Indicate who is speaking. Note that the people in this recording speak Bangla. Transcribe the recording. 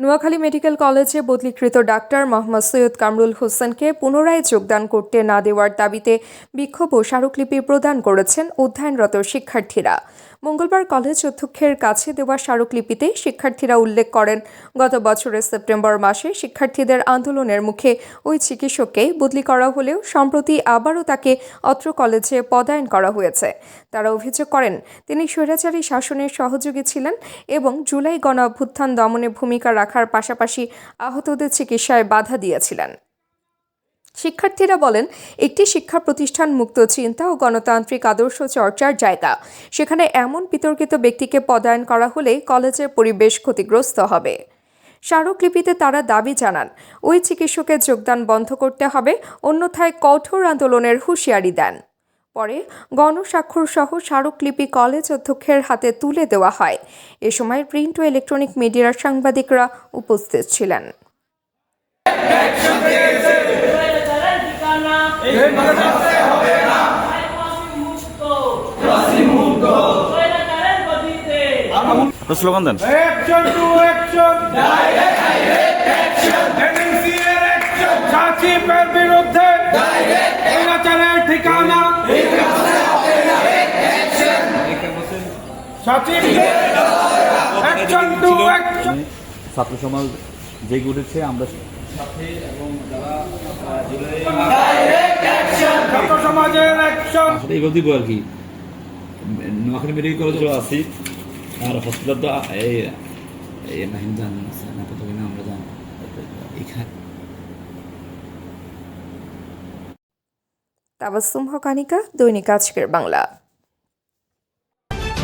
Speaker 1: নোয়াখালী মেডিকেল কলেজে বদলিকৃত ডাক্তার মোহাম্মদ সৈয়দ কামরুল হোসেনকে পুনরায় যোগদান করতে না দেওয়ার দাবিতে বিক্ষোভ ও স্মারকলিপি প্রদান করেছেন অধ্যয়নরত শিক্ষার্থীরা। মঙ্গলবার কলেজ অধ্যক্ষের কাছে দেওয়া স্মারকলিপিতে শিক্ষার্থীরা উল্লেখ করেন, গত বছরের সেপ্টেম্বর মাসে শিক্ষার্থীদের আন্দোলনের মুখে ওই চিকিৎসককে বদলি করা হলেও সম্প্রতি আবারও তাকে অত্র কলেজে পদায়ন করা হয়েছে। তারা অভিযোগ করেন, তিনি স্বৈরাচারী শাসনের সহযোগী ছিলেন এবং জুলাই গণ অভ্যুত্থান দমনে ভূমিকা রাখার পাশাপাশি আহতদের চিকিৎসায় বাধা দিয়েছিলেন। শিক্ষার্থীরা বলেন, একটি শিক্ষা প্রতিষ্ঠান মুক্ত চিন্তা ও গণতান্ত্রিক আদর্শ চর্চার জায়গা। সেখানে এমন বিতর্কিত ব্যক্তিকে পদায়ন করা হলে কলেজের পরিবেশ ক্ষতিগ্রস্ত হবে। স্মারকলিপিতে তারা দাবি জানান, ওই চিকিৎসকের যোগদান বন্ধ করতে হবে, অন্যথায় কঠোর আন্দোলনের হুঁশিয়ারি দেন। পরে গণস্বাক্ষর সহ স্মারকলিপি কলেজ অধ্যক্ষের হাতে তুলে দেওয়া হয়। এ সময় প্রিন্ট ও ইলেকট্রনিক মিডিয়ার সাংবাদিকরা উপস্থিত ছিলেন।
Speaker 2: স্বৈরাচারের ঠিকানা
Speaker 3: স্লোগান দেন। ছাত্র সমাজ জেগে উঠেছে আমরা আর কি নোয়াখালী মেডিকেল আছি আর হসপিটাল তো এই এই নাহিম জান আছে না কত কিনা আমরা জান। এখানে
Speaker 1: তাবাসুম হকানিকা দৈনিক আজকের বাংলা।